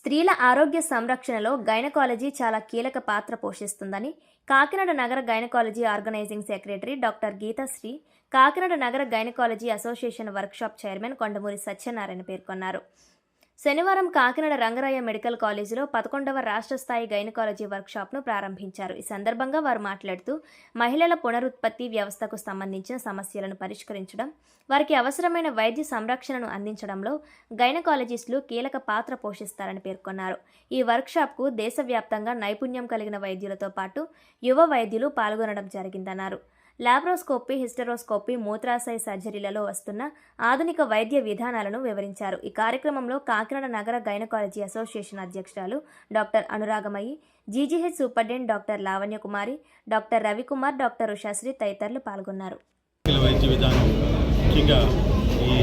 స్త్రీల ఆరోగ్య సంరక్షణలో గైనకాలజీ చాలా కీలక పాత్ర పోషిస్తుందని కాకినాడ నగర gynaecology organising secretary doctor Geethasri Kakinada నగర gynaecology association workshop chairman Kondamuri Satyanarayana పేర్కొన్నారు. శనివారం కాకినాడ రంగరాయ మెడికల్ కాలేజీలో పదకొండవ రాష్ట్ర స్థాయి గైనకాలజీ వర్క్షాప్ను ప్రారంభించారు. ఈ సందర్భంగా వారు మాట్లాడుతూ మహిళల పునరుత్పత్తి వ్యవస్థకు సంబంధించిన సమస్యలను పరిష్కరించడం వారికి అవసరమైన వైద్య సంరక్షణను అందించడంలో గైనకాలజిస్టులు కీలక పాత్ర పోషిస్తారని పేర్కొన్నారు. ఈ వర్క్షాప్కు దేశవ్యాప్తంగా నైపుణ్యం కలిగిన వైద్యులతో పాటు యువ వైద్యులు పాల్గొనడం జరిగిందన్నారు. లాబ్రోస్కోపీ హిస్టరోస్కోపీ మూత్రాశయ సర్జరీలలో వస్తున్న ఆధునిక వైద్య విధానాలను వివరించారు. ఈ కార్యక్రమంలో కాకినాడ నగర గైనకాలజీ అసోసియేషన్ అధ్యక్షురాలు doctor Anuragamayi GGH superintendent doctor Lavanya Kumari doctor Ravikumar doctor Ushasri తదితరులు పాల్గొన్నారు. వైద్య విధానం ముఖ్యంగా ఈ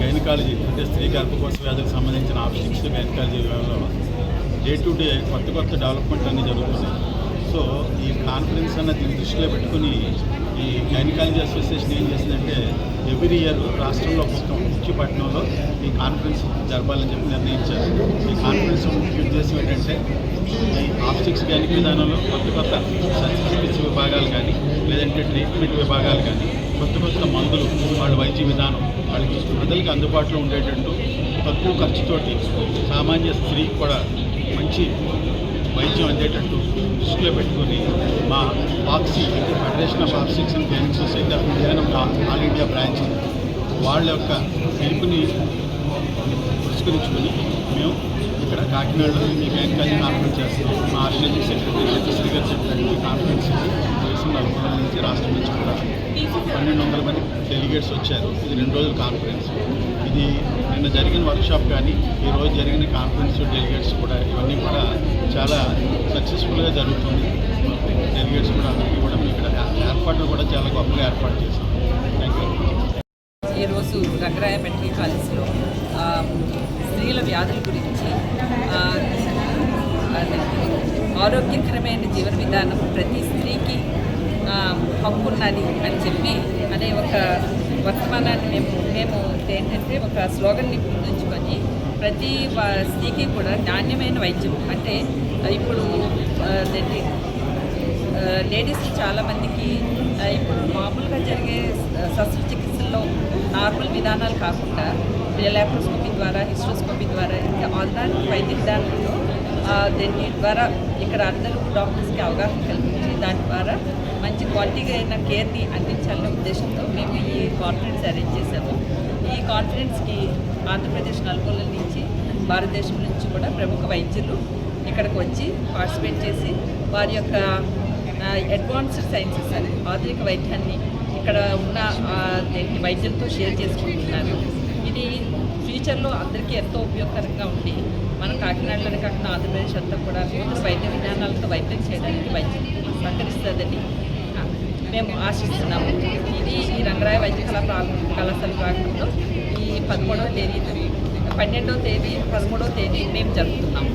గైనకాలజీ అంటే స్త్రీ గర్భకోశ వ్యాధులకు సంబంధించిన ఆప్షన్స్ గైనకాలజీ విభాగంలో డే టు డే కొత్త కొత్త డెవలప్మెంట్ అన్నీ జరుగుతున్నాయి. సో ఈ కాన్ఫరెన్స్ అన్న దీన్ని దృష్టిలో పెట్టుకుని ఈ గైనకాలజీ అసోసియేషన్ ఏం చేసిందంటే ఎవ్రీ ఇయర్ రాష్ట్రంలో మొత్తం ముఖ్యపట్నంలో ఈ కాన్ఫరెన్స్ జరపాలని చెప్పి నిర్ణయించారు. ఈ కాన్ఫరెన్స్ ముఖ్య ఉద్దేశం ఏంటంటే ఈ ఆప్టిక్స్ గైనిక్ విధానంలో కొత్త కొత్త శస్త్రచికిత్స విభాగాలు కానీ లేదంటే ట్రీట్మెంట్ విభాగాలు కానీ కొత్త కొత్త మందులు వాళ్ళ వైద్య విధానం వాళ్ళకి ప్రజలకు అందుబాటులో ఉండేటట్టు తక్కువ ఖర్చుతోటి సామాన్య స్త్రీకి కూడా మంచి వైద్యం అందేటట్టు దృష్టిలో పెట్టుకొని మా ఆక్సీ అంటే federation of obstetrics and gynaec society of India ఒక ఆల్ ఇండియా బ్రాంచ్ వాళ్ళ యొక్క పిలుపుని పురస్కరించుకొని మేము ఇక్కడ కాకినాడలో ఈ కలిసి కాన్ఫరెన్స్ చేస్తున్నాం. మా ఆర్గనైజింగ్ సెక్రటరీ సత్యశ్రీ గారు చెప్పినట్టు కాన్ఫరెన్స్ దేశం నలుగురు నుంచి రాష్ట్రం నుంచి కూడా పన్నెండు వందల మంది డెలిగేట్స్ వచ్చారు. ఇది రెండు రోజుల కాన్ఫరెన్స్. ఇది నిన్న జరిగిన వర్క్షాప్ కానీ ఈ రోజు జరిగిన కాన్ఫరెన్స్ డెలిగేట్స్ కూడా ఇవన్నీ కూడా చాలా సక్సెస్ఫుల్గా జరుగుతుంది. డెలిగేట్స్ కూడా అందరికీ కూడా ఇక్కడ ఏర్పాట్లు కూడా చాలా గొప్పగా ఏర్పాటు చేశాం. థ్యాంక్ యూ ఈరోజు రంగరాయ మెడికల్ కాలేజ్లో స్త్రీల వ్యాధుల గురించి ఆరోగ్యకరమైన జీవన విధానం ప్రతి హక్కు ఉన్నది అని చెప్పి అనే ఒక వర్తమానాన్ని మేము మేము ఏంటంటే ఒక స్లోగన్ని ముందుంచుకొని ప్రతి స్త్రీకి కూడా నాణ్యమైన వైద్యం. అంటే ఇప్పుడు ఆ, లేడీస్ చాలామందికి ఇప్పుడు మామూలుగా జరిగే శస్త్రచికిత్సల్లో నార్మల్ విధానాలు కాకుండా లాప్రోస్కోపీ ద్వారా హిస్ట్రోస్కోపీ ద్వారా ఇంకా ఆధునిక వైద్య విధానంలో దీని ద్వారా ఇక్కడ అందరూ డాక్టర్స్కి అవగాహన కలిగింది దాని ద్వారా మంచి క్వాలిటీగా అయిన కేర్ని అందించాలనే ఉద్దేశంతో మేము ఈ కాన్ఫరెన్స్ అరేంజ్ చేశాము. ఈ కాన్ఫరెన్స్కి ఆంధ్రప్రదేశ్ నలుమూలల నుంచి భారతదేశం నుంచి కూడా ప్రముఖ వైద్యులు ఇక్కడికి వచ్చి పార్టిసిపేట్ చేసి వారి యొక్క అడ్వాన్స్డ్ సైన్సెస్ అని ఆధునిక వైద్యాన్ని ఇక్కడ ఉన్న వైద్యంతో వైద్యులతో షేర్ చేసుకుంటున్నారు. ఇది ఫ్యూచర్లో అందరికీ ఎంతో ఉపయోగకరంగా ఉండి మనం కాకినాడలోనే కాకుండా ఆంధ్రప్రదేశ్ అంతా కూడా నూతన వైద్య విధానాలతో వైద్యం చేయడానికి వైద్యం సహకరిస్తుందని మేము ఆశిస్తున్నాము. ఇది ఈ రంగరాయ వైద్య కళా కళాశాల ప్రాంగణంలో ఈ పదమూడవ తేదీ పన్నెండవ తేదీ పదమూడవ తేదీ మేము జరుపుతున్నాము.